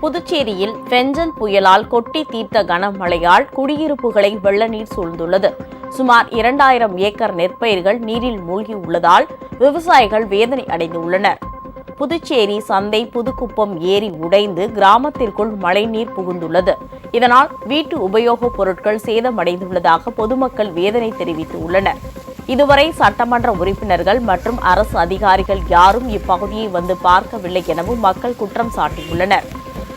புதுச்சேரியில் பெஞ்சல் புயலால் கொட்டி தீர்த்த கனமழையால் குடியிருப்புகளை வெள்ள நீர் சூழ்ந்துள்ளது. சுமார் இரண்டாயிரம் ஏக்கர் நெற்பயிர்கள் நீரில் மூழ்கி உள்ளதால் விவசாயிகள் வேதனை அடைந்துள்ளனர். புதுச்சேரி சந்தை புதுக்குப்பம் ஏரி உடைந்து கிராமத்திற்குள் மழைநீர் புகுந்துள்ளது. இதனால் வீட்டு உபயோகப் பொருட்கள் சேதமடைந்துள்ளதாக பொதுமக்கள் வேதனை தெரிவித்துள்ளனர். இதுவரை சட்டமன்ற உறுப்பினர்கள் மற்றும் அரசு அதிகாரிகள் யாரும் இப்பகுதியை வந்து பார்க்கவில்லை எனவும் மக்கள் குற்றம் சாட்டியுள்ளனர்.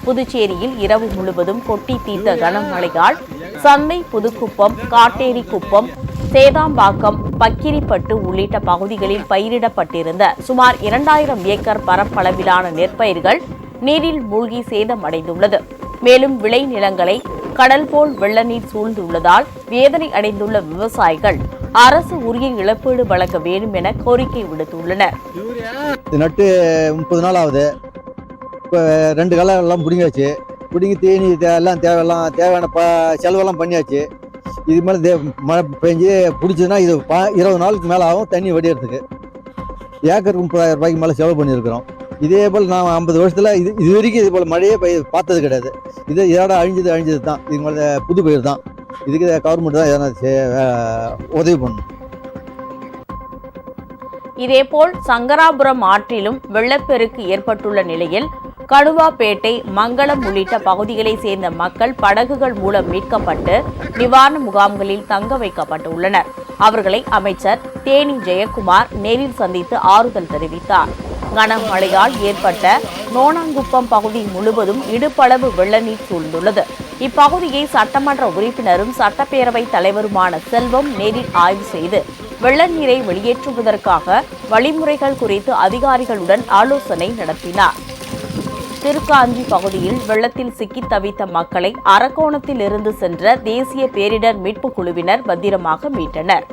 புதுச்சேரியில் இரவு முழுவதும் கொட்டி தீர்த்த கனமழையால் சந்தை புதுக்குப்பம் காட்டேரி குப்பம் சேதாம்பாக்கம் பக்கிரிப்பட்டு உள்ளிட்ட பகுதிகளில் பயிரிடப்பட்டிருந்த சுமார் இரண்டாயிரம் ஏக்கர் பரப்பளவிலான நெற்பயிர்கள் நீரில் மூழ்கி சேதமடைந்துள்ளது. மேலும் விளைநிலங்களை கடல் போல் வெள்ள நீர் சூழ்ந்துள்ளதால் வேதனை அடைந்துள்ள விவசாயிகள் அரசு உரிய இழப்பீடு வழங்க வேண்டும் என கோரிக்கை விடுத்துள்ளனர். நட்டு முப்பது நாள் ஆகுது. இப்போ ரெண்டு கலர் எல்லாம் பிடிங்காச்சு பிடுங்கி தீனி தே- எல்லாம் தேவையெல்லாம் தேவையான ப செலவெல்லாம் பண்ணியாச்சு. இது மேலே தே மழை பெஞ்சு பிடிச்சதுன்னா இது பா இருபது நாளுக்கு மேலே ஆகும் தண்ணி வடிகிறதுக்கு ஏக்கருக்கு முப்பதாயிரம் ரூபாய்க்கு மேலே செலவு பண்ணியிருக்கிறோம். இதே போல் நான் ஐம்பது வருஷத்தில் இது இது வரைக்கும் இது போல் மழையே பெய்ய பார்த்தது கிடையாது. இது இதோட அழிஞ்சது அழிஞ்சது தான் இது மேலே புது பயிர் தான். இதுக்கு கவர்மெண்ட் தான் எதனா செ- உதவி பண்ணணும். இதேபோல் சங்கராபுரம் ஆற்றிலும் வெள்ளப்பெருக்கு ஏற்பட்டுள்ள நிலையில் கடுவாப்பேட்டை மங்களம் உள்ளிட்ட பகுதிகளைச் சேர்ந்த மக்கள் படகுகள் மூலம் மீட்கப்பட்டு நிவாரண முகாம்களில் தங்க வைக்கப்பட்டுள்ளனர். அவர்களை அமைச்சர் தேனி ஜெயக்குமார் நேரில் சந்தித்து ஆறுதல் தெரிவித்தார். கனமழையால் ஏற்பட்ட நோனாங்குப்பம் பகுதி முழுவதும் இடுப்பளவு வெள்ள நீர் சூழ்ந்துள்ளது. இப்பகுதியை சட்டமன்ற உறுப்பினரும் சட்டப்பேரவைத் தலைவருமான செல்வம் நேரில் ஆய்வு செய்து வெள்ள நீரை வெளியேற்றுவதற்காக வழிமுறைகள் குறித்து அதிகாரிகளுடன் ஆலோசனை நடத்தினார். திருக்காஞ்சி பகுதியில் வெள்ளத்தில் சிக்கித் தவித்த மக்களை அரக்கோணத்தில் இருந்து சென்ற தேசிய பேரிடர் மீட்புக் குழுவினர் பத்திரமாக மீட்டனர்.